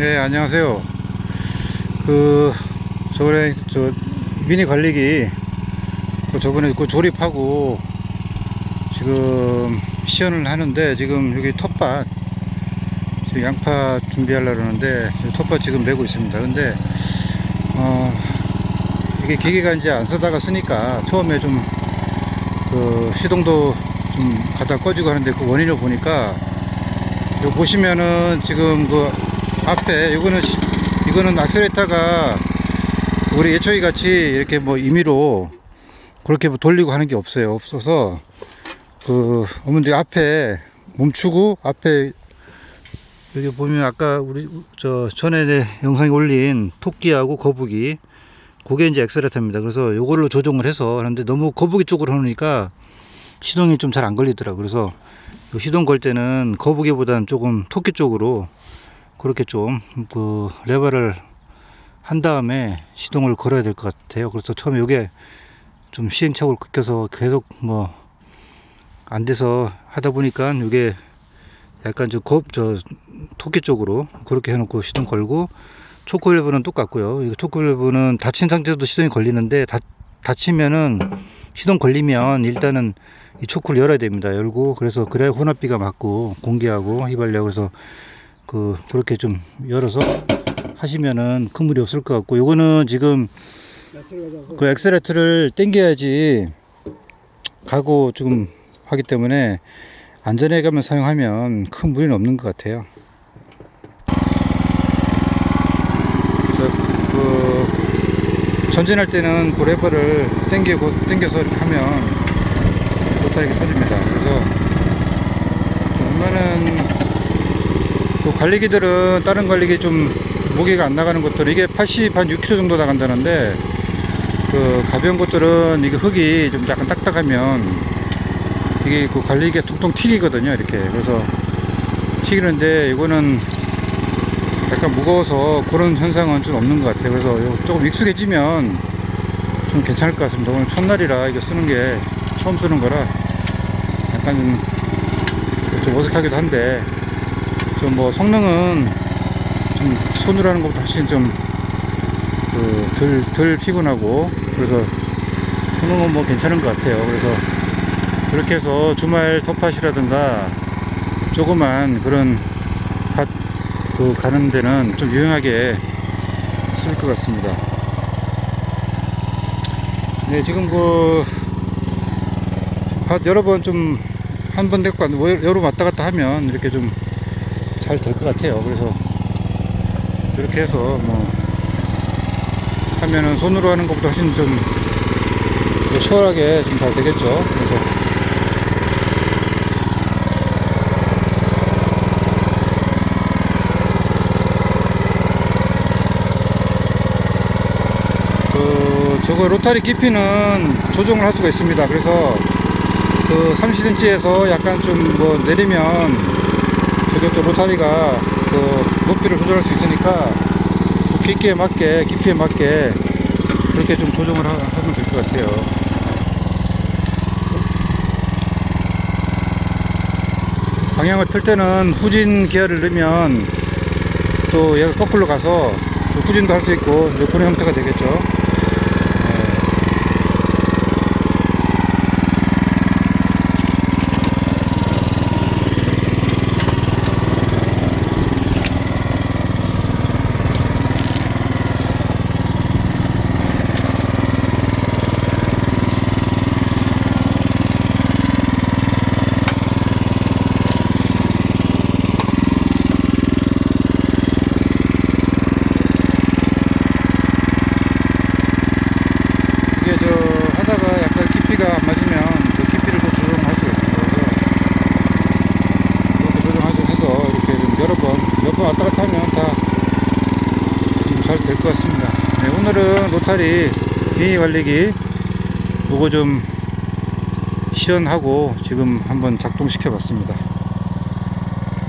네, 안녕하세요. 그, 저번에, 저, 미니 관리기, 그 저번에 그 조립하고, 지금 시연을 하는데, 지금 여기 텃밭, 지금 양파 준비하려고 그러는데, 이 텃밭 지금 메고 있습니다. 근데, 어, 이게 기계가 이제 안 쓰다가 쓰니까, 처음에 좀, 그, 시동도 좀 가다 꺼지고 하는데, 그 원인을 보니까, 요 보시면은 지금 그 앞에 이거는 시- 이거는 악셀레터가 우리 예초이 같이 이렇게 뭐 임의로 그렇게 뭐 돌리고 하는 게 없어요. 없어서 그 어머니 앞에 멈추고 앞에 여기 보면 아까 우리 저 전에 내 영상에 올린 토끼하고 거북이 그게 이제 엑셀레터입니다. 그래서 요걸로 조정을 해서 하는데 너무 거북이 쪽으로 하니까 시동이 좀 잘 안 걸리더라고. 그래서 요 시동 걸 때는 거북이보다는 조금 토끼 쪽으로 그렇게 좀 그 레버를 한 다음에 시동을 걸어야 될 것 같아요. 그래서 처음에 요게 좀 시행착오를 겪어서 계속 뭐 안 돼서 하다 보니까 요게 약간 저 겁 저 토끼 쪽으로 그렇게 해놓고 시동 걸고 초코 밸브는 똑같고요. 이거 초코 밸브는 닫힌 상태에도 시동이 걸리는데 닫, 닫히면은 시동 걸리면 일단은 이 초크를 열어야 됩니다. 열고 그래서 그래야 혼합비가 맞고 공기하고 휘발유 그래서 그 그렇게 좀 열어서 하시면은 큰 무리 없을 것 같고 요거는 지금 그 엑셀레터를 당겨야지 가고 지금 하기 때문에 안전해가면 사용하면 큰 무리는 없는 것 같아요. 그 전진할 때는 그 레버를 당기고 당겨서 이렇게 하면 못하게 터집니다. 그래서 좀 웬만한 그 관리기들은 다른 관리기 좀 무게가 안 나가는 것들 이게 80 한 6kg 정도 나간다는데 그 가벼운 것들은 이게 흙이 좀 약간 딱딱하면 이게 그 관리기가 퉁퉁 튀기거든요 이렇게. 그래서 튀기는데 이거는 약간 무거워서 그런 현상은 좀 없는 것 같아요. 그래서 요 조금 익숙해지면 좀 괜찮을 것 같습니다. 오늘 첫날이라 이거 쓰는 게 처음 쓰는 거라 약간 좀, 좀 어색하기도 한데 좀 뭐 성능은 좀 손으로 하는 것보다 훨씬 좀그덜덜 피곤하고 그래서 성능은 뭐 괜찮은 것 같아요 그래서 그렇게 해서 주말 텃밭이라든가 조그만 그런 밭 그 가는 데는 좀 유용하게 쓸 것 같습니다. 네, 지금 그, 밭 여러 번 좀, 한번 데리고 왔- 여러 번 왔다 갔다 하면 이렇게 좀 잘 될 것 같아요. 그래서, 이렇게 해서 뭐, 하면은 손으로 하는 것보다 훨씬 좀 수월하게 좀 잘 되겠죠. 그래서, 그 저거 로타리 깊이는 조정을 할 수가 있습니다. 그래서 그 30cm에서 약간 좀 뭐 내리면 저것도 로타리가 그 높이를 조절할 수 있으니까 그 깊이에 맞게 깊이에 맞게 그렇게 좀 조정을 하, 하면 될 것 같아요. 방향을 틀 때는 후진 기어를 넣으면 또 얘가 거꾸로 가서 또 후진도 할 수 있고 이제 그런 형태가 되겠죠. 네. 이게 저 하다가 약간 깊이가 안 맞으면 그 깊이를 또 조정할 수가 있습니다. 그래서 이렇게 조정해서 해서 이렇게 좀 여러 번, 몇 번 왔다 갔다 하면 다 잘 될 것 같습니다. 네, 오늘은 로타리 비니 관리기 요거 좀 시연하고 지금 한번 작동시켜 봤습니다.